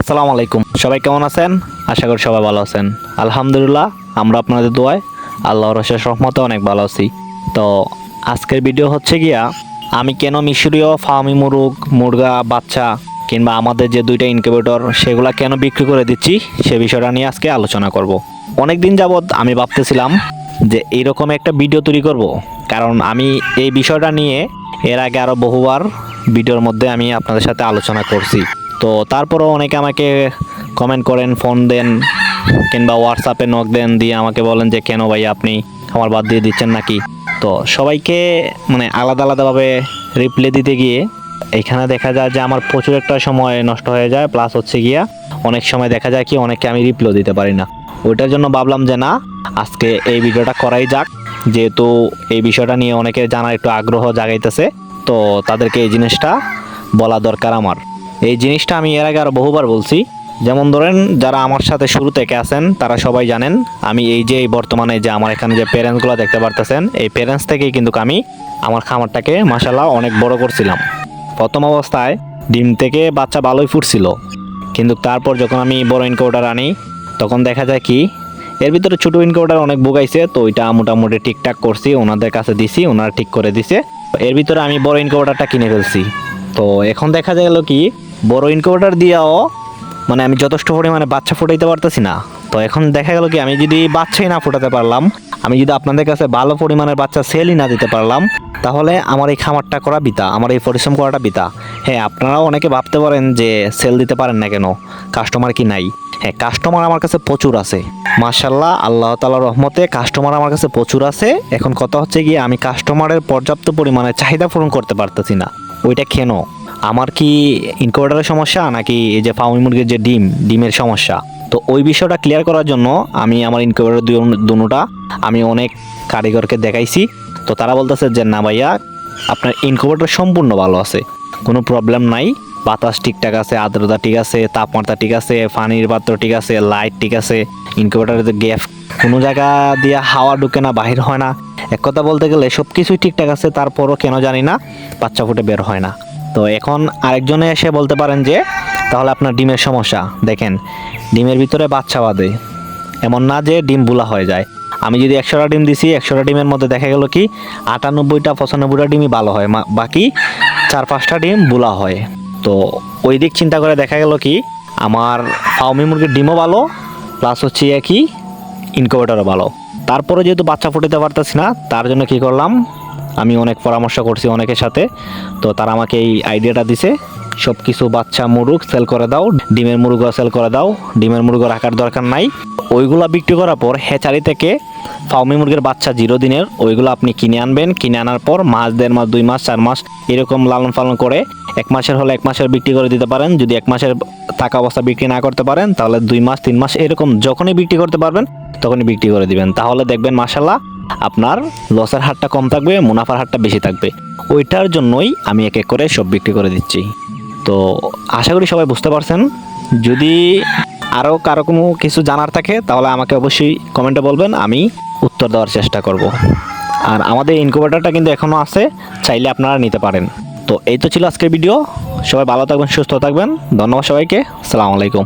আসসালামু আলাইকুম। সবাই কেমন আছেন? আশা করি সবাই ভালো আছেন। আলহামদুলিল্লাহ, আমরা আপনাদের দোয়ায় আল্লাহ রশেষ রহমতে অনেক ভালো আছি। তো আজকের ভিডিও হচ্ছে গিয়া, আমি কেন মিশরীয় ফার্মি মুরগ, মুরগা, বাচ্চা কিংবা আমাদের যে দুইটা ইনকিউবেটর সেগুলা কেন বিক্রি করে দিচ্ছি, সে বিষয়টা নিয়ে আজকে আলোচনা করব। অনেক দিন যাবৎ আমি ভাবতেছিলাম যে এইরকম একটা ভিডিও তৈরি করব, কারণ আমি এই বিষয়টা নিয়ে এর আগে আরও বহুবার ভিডিওর মধ্যে আমি আপনাদের সাথে আলোচনা করছি। তো তারপরও অনেকে আমাকে কমেন্ট করেন ফোন দেন, কিংবা হোয়াটসঅ্যাপে নক দেন, দিয়ে আমাকে বলেন যে, কেন ভাই আপনি আমার বাদ দিয়ে দিচ্ছেন নাকি? তো সবাইকে মানে আলাদা আলাদাভাবে রিপ্লাই দিতে গিয়ে এখানে দেখা যায় যে আমার প্রচুর একটা সময় নষ্ট হয়ে যায়। প্লাস হচ্ছে গিয়া অনেক সময় দেখা যায় কি অনেককে আমি রিপ্লাই দিতে পারি না। ওইটার জন্য ভাবলাম যে, না, আজকে এই ভিডিওটা করাই যাক। যেহেতু এই বিষয়টা নিয়ে অনেকে জানার একটু আগ্রহ জাগাইতেছে, তো তাদেরকে এই জিনিসটা বলা দরকার আমার। এই জিনিসটা আমি এর আগে আরও বহুবার বলছি। যেমন ধরেন, যারা আমার সাথে শুরু থেকে আছেন, তারা সবাই জানেন, আমি এই যে বর্তমানে যে আমার এখানে যে প্যারেন্টসগুলো দেখতে পারতেছেন, এই প্যারেন্টস থেকেই কিন্তু আমি আমার খামারটাকে মাসাল্লাহ অনেক বড় করছিলাম। প্রথম অবস্থায় ডিম থেকে বাচ্চা ভালোই ফুটছিল। কিন্তু তারপর যখন আমি বড় ইনকাউটার আনি, তখন দেখা যায় কি, এর ভিতরে ছোট ইনকাউটার অনেক বুগাইছে তো ওইটা মোটামুটি ঠিকঠাক করছি, ওনাদের কাছে দিছি, ওনারা ঠিক করে দিছে। এর ভিতরে আমি বড় ইনকাউটারটা কিনে ফেলছি। তো এখন দেখা গেল কি বড় ইনকাউটার দিয়েও মানে আমি যথেষ্ট পরিমাণে বাচ্চা ফুটাইতে পারতেছি না। তো এখন দেখা গেল কি, আমি যদি বাচ্চাই না ফুটাতে পারলাম, আমি যদি আপনাদের কাছে ভালো পরিমাণের বাচ্চা সেলই না দিতে পারলাম, তাহলে আমার এই খামারটা করা বিতা আমার এই পরিশ্রম করাটা বিতা হ্যাঁ আপনারাও অনেকে ভাবতে পারেন যে সেল দিতে পারেন না কেন কাস্টমার কি নাই? হ্যাঁ কাস্টমার আমার কাছে প্রচুর আছে। মার্শাল্লাহ আল্লাহ তালার রহমতে কাস্টমার আমার কাছে প্রচুর আছে। এখন কথা হচ্ছে গিয়ে, আমি কাস্টমারের পর্যাপ্ত পরিমাণে চাহিদা পূরণ করতে পারতেছি না। ওইটা কেন? আমার কি ইনকোয়ার্টারের সমস্যা নাকি এই যে ফার্মি মুরগির যে ডিম, ডিমের সমস্যা? তো ওই বিষয়টা ক্লিয়ার করার জন্য আমি আমার ইনকোয়ার্টার দুটা, আমি অনেক কারিগরকে দেখাইছি। তো তারা বলতেছে যে, না ভাইয়া, আপনার ইনকোয়ার্টার সম্পূর্ণ ভালো আছে। কোনো প্রবলেম নাই। বাতাস ঠিকঠাক আছে, আর্দ্রতা ঠিক আছে, তাপমাত্রা ঠিক আছে, পানির পাত্র ঠিক আছে লাইট ঠিক আছে। ইনকিউবেটারের যে গ্যাস কোনো জায়গা দিয়ে হাওয়া ঢুকে না, বাহির হয় না। এক কথা বলতে গেলে সব কিছুই ঠিকঠাক আছে, তারপরও কেন জানি না, বাচ্চা ফুটে বের হয় না। তো এখন আরেকজনে এসে বলতে পারেন যে, তাহলে আপনার ডিমের সমস্যা। দেখেন, ডিমের ভিতরে বাচ্চা বাঁধে এমন না যে ডিম বুলা হয়ে যায়। আমি যদি একশোটা ডিম দিছি, একশোটা ডিমের মধ্যে দেখা গেল কি, আটানব্বইটা, পঁচানব্বইটা ডিমই ভালো হয়। বাকি চার পাঁচটা ডিম বুলা হয়। তো ওই দিক চিন্তা করে দেখা গেল কি, আমার ফাউমি মুরগির ডিমও ভালো প্লাস হচ্ছে কি ইনকিউবেটরও ভালো। তারপরে যেহেতু বাচ্চা ফুটাতে পারতেছি না, তার জন্য কি করলাম আমি অনেক পরামর্শ করছি অনেকের সাথে। তো তারা আমাকে এই আইডিয়াটা দিছে সব কিছু বাচ্চা মুরগ সেল করে দাও, ডিমের মুরগও সেল করে দাও, ডিমের মুরগ রাখার দরকার নাই। ওইগুলা বিক্রি করার পর হেচারি থেকে ফাউমি মুরগির বাচ্চা জিরো দিনের, ওইগুলো আপনি কিনে আনবেন। কিনে আনার পর মাস, দেড় মাস, দুই মাস, চার মাস এরকম লালন পালন করে এক মাসের হলে এক মাসের বিক্রি করে দিতে পারেন। যদি এক মাসের থাকা অবস্থা বিক্রি না করতে পারেন, তাহলে দুই মাস, তিন মাস এরকম যখনই বিক্রি করতে পারবেন, তখনই বিক্রি করে দিবেন। তাহলে দেখবেন মাসাল্লাহ আপনার লসের হারটা কম থাকবে, মুনাফার হারটা বেশি থাকবে। ওইটার জন্যই আমি এক এক করে সব বিক্রি করে দিচ্ছি। তো আশা করি সবাই বুঝতে পারছেন। যদি আরও কারও কোনো কিছু জানার থাকে, তাহলে আমাকে অবশ্যই কমেন্টে বলবেন, আমি উত্তর দেওয়ার চেষ্টা করব। আর আমাদের ইনকুবেটারটা কিন্তু এখনও আছে, চাইলে আপনারা নিতে পারেন। তো এই তো ছিল আজকের ভিডিও সবাই ভালো থাকবেন, সুস্থ থাকবেন। ধন্যবাদ সবাইকে। আসসালামু আলাইকুম।